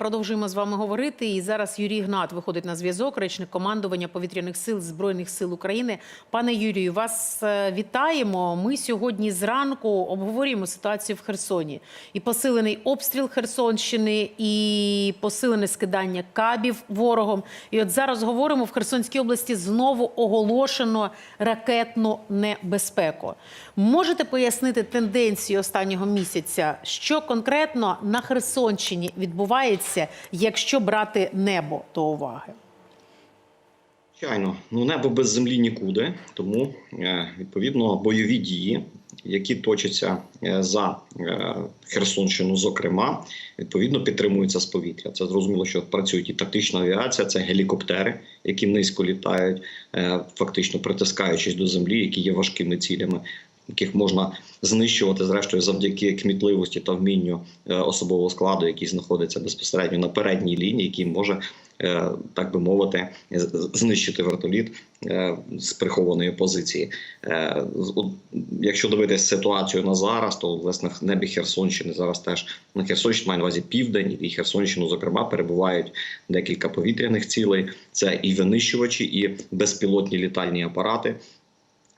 Продовжуємо з вами говорити. І зараз Юрій Гнат виходить на зв'язок, речник командування повітряних сил Збройних сил України. Пане Юрію, вас е, вітаємо. Ми сьогодні зранку обговорюємо ситуацію в Херсоні. І посилений обстріл Херсонщини, і посилене скидання кабів ворогом. І от зараз говоримо в Херсонській області знову оголошено ракетну небезпеку. Можете пояснити тенденцію останнього місяця, що конкретно на Херсонщині відбувається, якщо брати небо до уваги? Звичайно, ну небо без землі нікуди. Тому е, відповідно бойові дії, які точаться е, за е, Херсонщину, зокрема, відповідно підтримуються з повітря. Це зрозуміло, що працюють і тактична авіація, це гелікоптери, які низько літають, фактично притискаючись до землі, які є важкими цілями. Яких можна знищувати зрештою завдяки кмітливості та вмінню е, особового складу, який знаходиться безпосередньо на передній лінії, який може е, так би мовити, знищити вертоліт е, з прихованої позиції. Якщо дивитися ситуацію на зараз, то власне небі Херсонщини зараз теж на Херсонщині має на увазі південь і Херсонщину, зокрема, перебувають декілька повітряних цілей. Це і винищувачі, і безпілотні літальні апарати.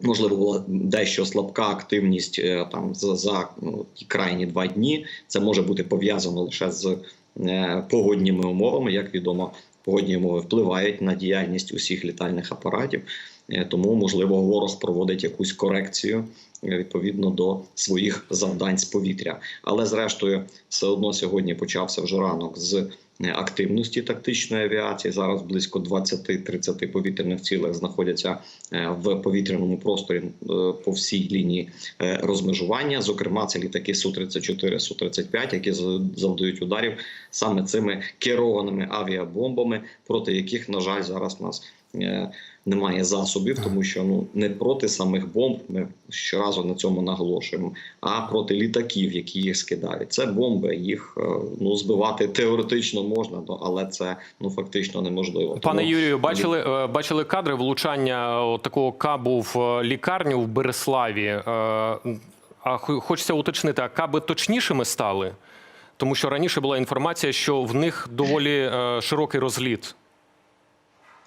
Можливо, була дещо слабка активність е, там за, за ну, ті крайні два дні. Це може бути пов'язано лише з е, погодніми умовами. Як відомо, погодні умови впливають на діяльність усіх літальних апаратів. Е, Тому, можливо, ворог проводить якусь корекцію відповідно до своїх завдань з повітря. Але зрештою, все одно сьогодні почався вже ранок з активності тактичної авіації. Зараз близько 20-30 повітряних цілей знаходяться е, в повітряному просторі е, по всій лінії е, розмежування. Зокрема, це літаки Су-34, Су-35, які з- завдають ударів саме цими керованими авіабомбами, проти яких, на жаль, зараз нас немає засобів, тому що ну не проти самих бомб. Ми щоразу на цьому наголошуємо, а проти літаків, які їх скидають. Це бомби. Їх е, ну збивати теоретично можна, але це ну фактично неможливо. Пане Тому- Юрію, бачили, е, бачили кадри влучання е, такого кабу в е, лікарню в Береславі. Е, А хочеться уточнити, а каби точнішими стали? Тому що раніше була інформація, що в них доволі е, широкий розліт.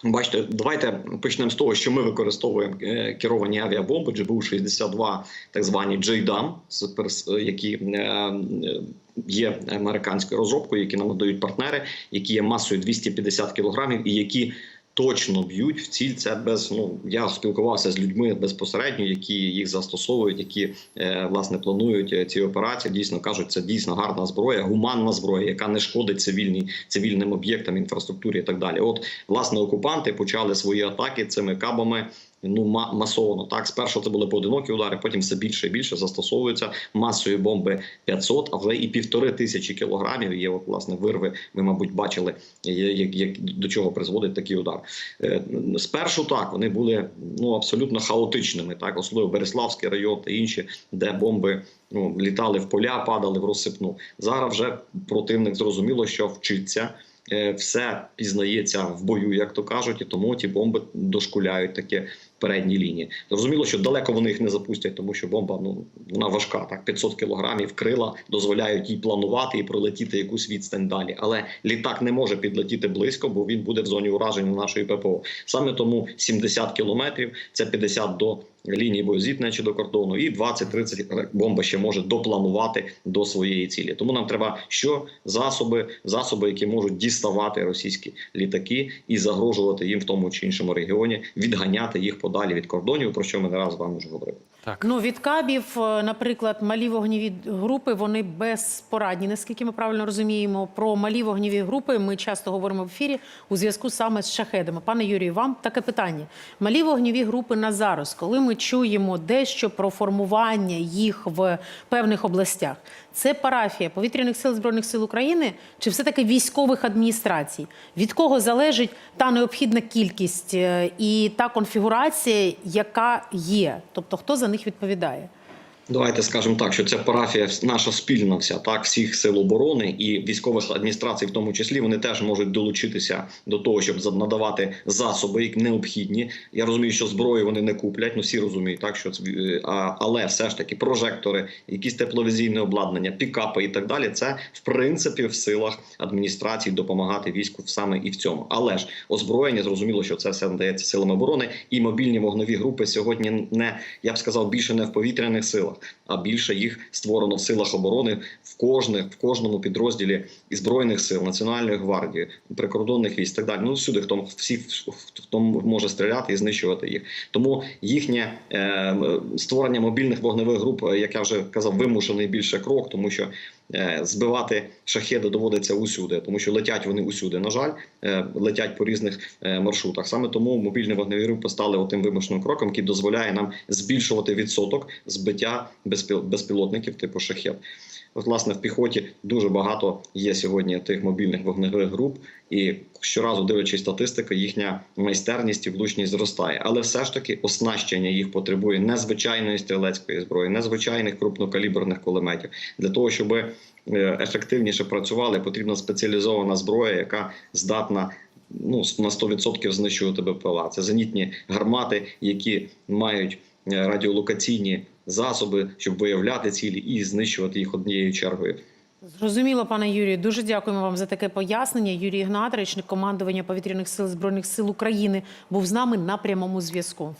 Бачите, давайте почнемо з того, що ми використовуємо е, керовані авіабомби GBU-62, так звані JDAM, з які е, е, є американською розробкою, які нам надають партнери, які є масою 250 кілограмів і які точно б'ють в ціль. Це без ну я спілкувався з людьми безпосередньо, які їх застосовують, які е, власне планують е, ці операції. Дійсно кажуть, це дійсно гарна зброя, гуманна зброя, яка не шкодить цивільній цивільним об'єктам, інфраструктурі і так далі. От власне окупанти почали свої атаки цими кабами. Ну, ма- масово так спершу це були поодинокі удари, потім все більше і більше застосовуються масові бомби 500, а вже і півтори тисячі кілограмів. Є от власне вирви. Ви, мабуть, бачили, як, як до чого призводить такий удар. Е, Спершу так вони були ну абсолютно хаотичними, так особливо Береславський район та інші, де бомби ну літали в поля, падали в розсипну. Зараз вже противник зрозуміло, що вчиться. Е, Все пізнається в бою, як то кажуть, і тому ті бомби дошкуляють такі передні лінії. Зрозуміло, що далеко вони їх не запустять, тому що бомба ну вона важка. Так 500 кілограмів крила дозволяють їй планувати і пролетіти якусь відстань далі. Але літак не може підлетіти близько, бо він буде в зоні ураження нашої ППО. Саме тому 70 кілометрів це 50 до лінії боєзіткнення чи до кордону, і 20-30 бомба ще може допланувати до своєї цілі. Тому нам треба що засоби, засоби, які можуть діставати російські літаки і загрожувати їм в тому чи іншому регіоні, відганяти їх подалі від кордонів, про що ми не раз з вами вже говорили. Так. Ну від кабів, е, наприклад, малі вогневі групи вони безпорадні. Наскільки ми правильно розуміємо, про малі вогневі групи ми часто говоримо в ефірі у зв'язку саме з шахедами. Пане Юрію, вам таке питання: малі вогневі групи на зараз, коли ми чуємо дещо про формування їх в певних областях, це парафія повітряних сил збройних сил України чи все таки військових адміністрацій? Від кого залежить та необхідна кількість е, і та конфігурація, яка є? Тобто хто за них відповідає? Давайте скажемо так, що це парафія наша спільна вся, так всіх сил оборони і військових адміністрацій, в тому числі, вони теж можуть долучитися до того, щоб надавати засоби, які необхідні. Я розумію, що зброї вони не куплять. Ну всі розуміють, так що е, але все ж таки прожектори, якісь тепловізійне обладнання, пікапи і так далі. Це в принципі в силах адміністрації допомагати війську саме і в цьому. Але ж озброєння зрозуміло, що це все надається силами оборони, і мобільні вогнові групи сьогодні не я б сказав більше не в повітряних силах, а більше їх створено в силах оборони в кожних в кожному підрозділі і збройних сил, національної гвардії, прикордонних військ, так далі. Ну всюди хто всі хто може стріляти і знищувати їх. Тому їхнє е, створення мобільних вогневих груп, е, як я вже казав, вимушений більше крок, тому що збивати шахеди доводиться усюди, тому що летять вони усюди. На жаль, е, летять по різних е, маршрутах. Саме тому мобільні вогневі групи стали отим вимушеним кроком, який дозволяє нам збільшувати відсоток збиття безпіл- безпілотників типу шахет. От, власне, в піхоті дуже багато є сьогодні тих мобільних вогневих груп, і щоразу дивлячись статистику, їхня майстерність і влучність зростає. Але все ж таки оснащення їх потребує незвичайної стрілецької зброї, незвичайних крупнокаліберних кулеметів для того, щоб е, ефективніше працювали, потрібна спеціалізована зброя, яка здатна. Ну, на 100% знищувати БПЛА. Це зенітні гармати, які мають е, радіолокаційні засоби, щоб виявляти цілі і знищувати їх однією чергою. Зрозуміло, пане Юрію. Дуже дякуємо вам за таке пояснення. Юрій Ігнат, речник командування повітряних сил збройних сил України, був з нами на прямому зв'язку.